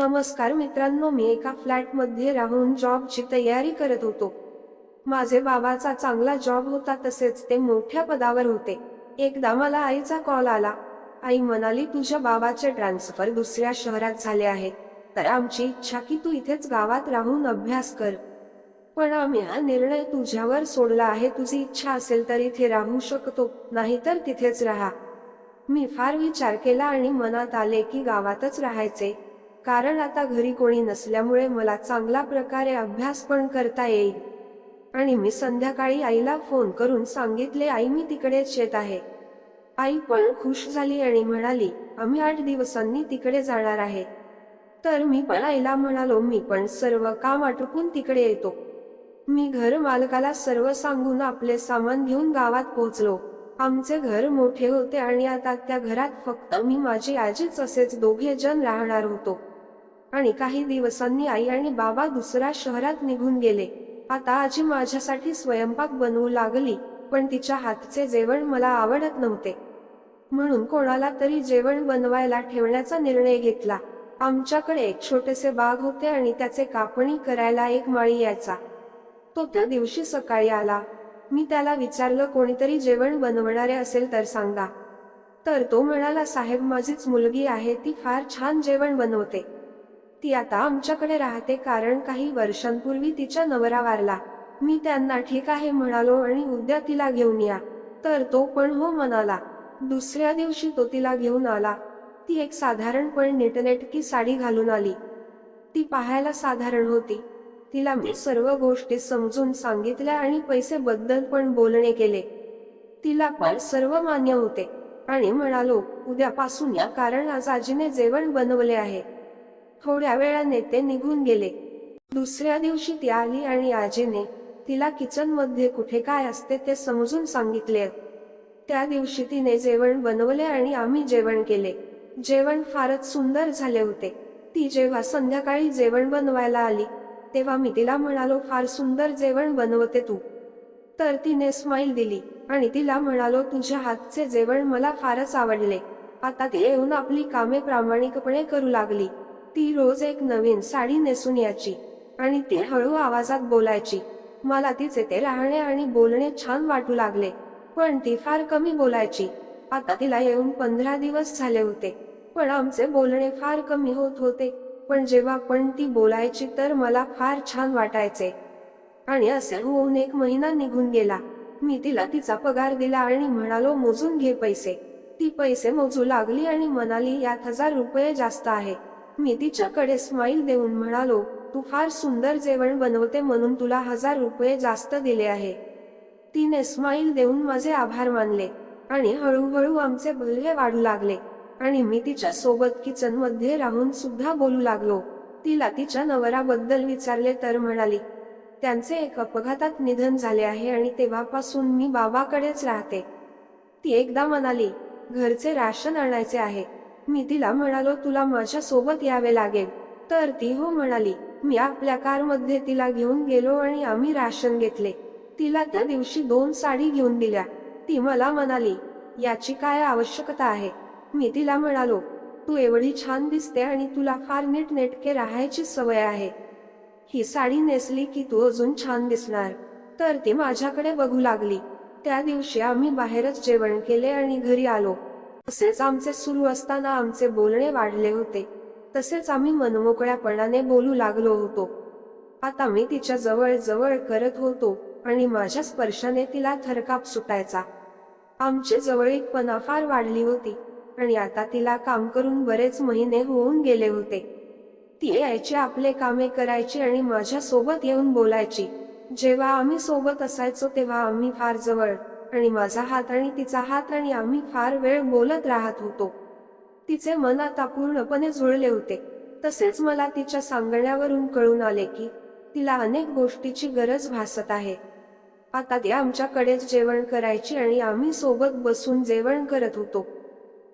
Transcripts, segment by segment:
नमस्कार मित्रांनो मी एका फ्लॅटमध्ये राहून जॉबची तयारी करत होतो. माझे बाबाचा चांगला जॉब होता तसेच ते मोठ्या पदावर होते. एकदा मला आईचा कॉल आला. आई म्हणाली तुझ्या बाबाचे ट्रान्सफर दुसऱ्या शहरात झाले आहे तर आमची इच्छा की तू इथेच गावात राहून अभ्यास कर. पण आम्ही हा निर्णय तुझ्यावर सोडला आहे. तुझी इच्छा असेल तर इथे राहू शकतो नाहीतर तिथेच राहा. मी फार विचार केला आणि मनात आले की गावातच राहायचे. कारण आता घरी कोणी नसल्यामुळे मला चांगला प्रकारे अभ्यास पण करता येईल. आणि मी संध्याकाळी आईला फोन करून सांगितले आई मी तिकडेच येत आहे. आई पण खुश झाली आणि म्हणाली आम्ही आठ दिवसांनी तिकडे जाणार आहे. तर मी पण आईला म्हणालो मी पण सर्व काम आटोपून तिकडे येतो. मी घर मालकाला सर्व सांगून आपले सामान घेऊन गावात पोहोचलो. आमचे घर मोठे होते आणि आता त्या घरात फक्त मी माझी आजीच असेच दोघे जण राहणार होतो. आणि काही दिवसांनी आई आणि बाबा दुसऱ्या शहरात निघून गेले. आता आजी माझ्यासाठी स्वयंपाक बनवू लागली पण तिच्या हातचे जेवण मला आवडत नव्हते. म्हणून कोणाला तरी जेवण बनवायला ठेवण्याचा निर्णय घेतला. आमच्याकडे एक छोटेसे बाग होते आणि त्याचे कापणी करायला एक माळी यायचा. तो त्या दिवशी सकाळी आला. मी त्याला विचारलं कोणीतरी जेवण बनवणारे असेल तर सांगा. तर तो म्हणाला साहेब माझीच मुलगी आहे ती फार छान जेवण बनवते. ती आता आमच्याकडे राहते कारण काही वर्षांपूर्वी तिचा नवरा वारला. मी त्यांना ठीक आहे म्हणालो आणि उद्या तिला घेऊन या. तर तो पण हो म्हणाला. दुसऱ्या दिवशी तो तिला घेऊन आला. ती एक साधारणपणे नीटनेटकी साडी घालून आली. ती पाहायला साधारण होती. तिला मी सर्व गोष्टी समजून सांगितल्या आणि पैसे बद्दल पण बोलणे केले. तिला पण सर्व मान्य होते. आणि म्हणालो उद्यापासून या कारण आज आजीने जेवण बनवले आहे. थोड्या वेळाने ते निघून गेले. दुसऱ्या दिवशी ती आली आणि आजीने तिला किचनमध्ये कुठे काय असते ते समजून सांगितले. त्या दिवशी तिने जेवण बनवले आणि आम्ही जेवण केले. जेवण फारच सुंदर झाले होते. ती जेव्हा संध्याकाळी जेवण बनवायला आली तेव्हा मी तिला म्हणालो फार सुंदर जेवण बनवते तू. तर तिने स्माईल दिली आणि तिला म्हणालो तुझ्या हातचे जेवण मला फारच आवडले. आता ती येऊन आपली कामे प्रामाणिकपणे करू लागली. ती रोज एक नवीन साडी नेसून याची आणि ती हळू आवाजात बोलायची. मला तिचे ते राहणे आणि बोलणे छान वाटू लागले पण ती फार कमी बोलायची. आता तिला येऊन पंधरा दिवस झाले होते पण आमचे बोलणे फार कमी होत होते पण जेव्हा पण ती बोलायची तर मला फार छान वाटायचे. आणि असे होऊन एक महिना निघून गेला. मी तिला तिचा पगार दिला आणि म्हणालो मोजून घे पैसे. ती पैसे मोजू लागली आणि म्हणाली यात हजार रुपये जास्त आहे. मी तिच्याकडे स्माईल देऊन म्हणालो तू फार सुंदर जेवण बनवते म्हणून तुला हजार रुपये जास्त दिले आहे. तिने स्माईल देऊन माझे आभार मानले आणि हळूहळू आमचे बोलणे वाढू लागले आणि मी तिच्या सोबत किचनमध्ये राहून सुद्धा बोलू लागलो. तिला तिच्या नवराबद्दल विचारले तर म्हणाली त्यांचे एक अपघातात निधन झाले आहे आणि तेव्हापासून मी बाबाकडेच राहते. ती एकदा म्हणाली घरचे राशन आणायचे आहे मी तिला म्हणालो तुला माझ्या सोबत यावे लागेल. तर ती हो म्हणाली मी आपल्या कारमध्ये तिला घेऊन गेलो आणि आम्ही राशन घेतले. तिला त्या दिवशी दोन साडी घेऊन दिल्या. ती मला म्हणाली याची काय आवश्यकता आहे? मी तिला म्हणालो तू एवढी छान दिसते आणि तुला फार नीट नेटके राहायची सवय आहे. ही साडी नेसली की तू अजून छान दिसणार. तर ती माझ्याकडे बघू लागली. त्या दिवशी आम्ही बाहेरच जेवण केले आणि घरी आलो. तसेच आमचे सुरू असताना आमचे बोलणे वाढले होते. तसेच आम्ही मनमोकळ्यापणाने बोलू लागलो होतो. आता मी तिच्या जवळ जवळ करत होतो आणि माझ्या स्पर्शाने तिला थरकाप सुटायचा. आमचे जवळीकपणा फार वाढली होती आणि आता तिला काम करून बरेच महिने होऊन गेले होते. ती यायची आपले कामे करायची आणि माझ्या सोबत येऊन बोलायची. जेव्हा आम्ही सोबत असायचो तेव्हा आम्ही फार जवळ आणि माझा हात आणि तिचा हात आणि आम्ही फार वेळ बोलत राहत होतो. तिचे मन आता पूर्णपणे जुळले होते. तसेच मला तिच्या सांगण्यावरून कळून आले की तिला अनेक गोष्टीची गरज भासत आहे. आता ती आमच्याकडेच जेवण करायची आणि आम्ही सोबत बसून जेवण करत होतो.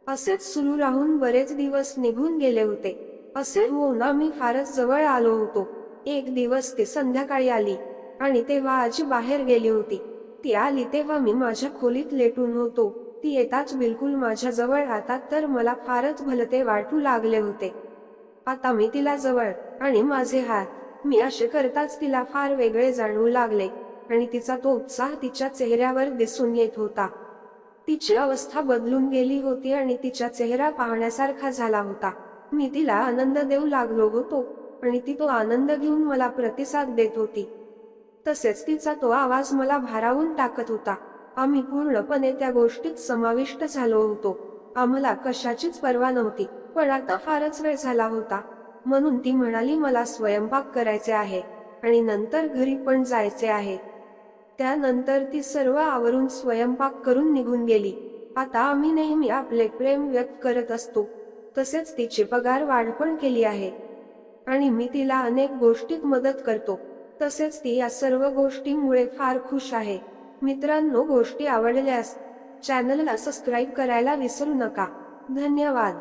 असेच सुरू राहून बरेच दिवस निघून गेले होते. असे होऊन आम्ही फारच जवळ आलो होतो. एक दिवस ती संध्याकाळी आली आणि तेव्हा आजी बाहेर गेली होती. ती आली तेव्हा मी माझ्या खोलीत लेटून होतो. ती येताच बिलकुल माझ्या जवळ आता तर मला फारच भलते वाटू लागले होते. आता मी तिला जवळ आणि माझे हात मी असे करताच तिला फार वेगळे जाणवू लागले आणि तिचा तो उत्साह तिच्या चेहऱ्यावर दिसून येत होता. तिची अवस्था बदलून गेली होती आणि तिचा चेहरा पाहण्यासारखा झाला होता. मी तिला आनंद देऊ लागलो होतो आणि ती तो आनंद घेऊन मला प्रतिसाद देत होती. तसेच तिचा तो आवाज मला भारावून टाकत होता. आम्ही पूर्णपणे त्या गोष्टीत समाविष्ट झालो होतो. आम्हाला कशाचीच पर्वा नव्हती पण आता फारच वेळ झाला होता. म्हणून ती म्हणाली मला स्वयंपाक करायचे आहे आणि नंतर घरी पण जायचे आहे. त्यानंतर ती सर्व आवरून स्वयंपाक करून निघून गेली. आता आम्ही नेहमी आपले प्रेम व्यक्त करत असतो. तसेच तिची पगार वाढ पण केली आहे. आणि मी तिला अनेक गोष्टीत मदत करतो. तसेच ती या सर्व गोष्टींमुळे फार खुश आहे. मित्रांनो गोष्टी आवडल्यास चॅनलला सबस्क्राईब करायला विसरू नका. धन्यवाद.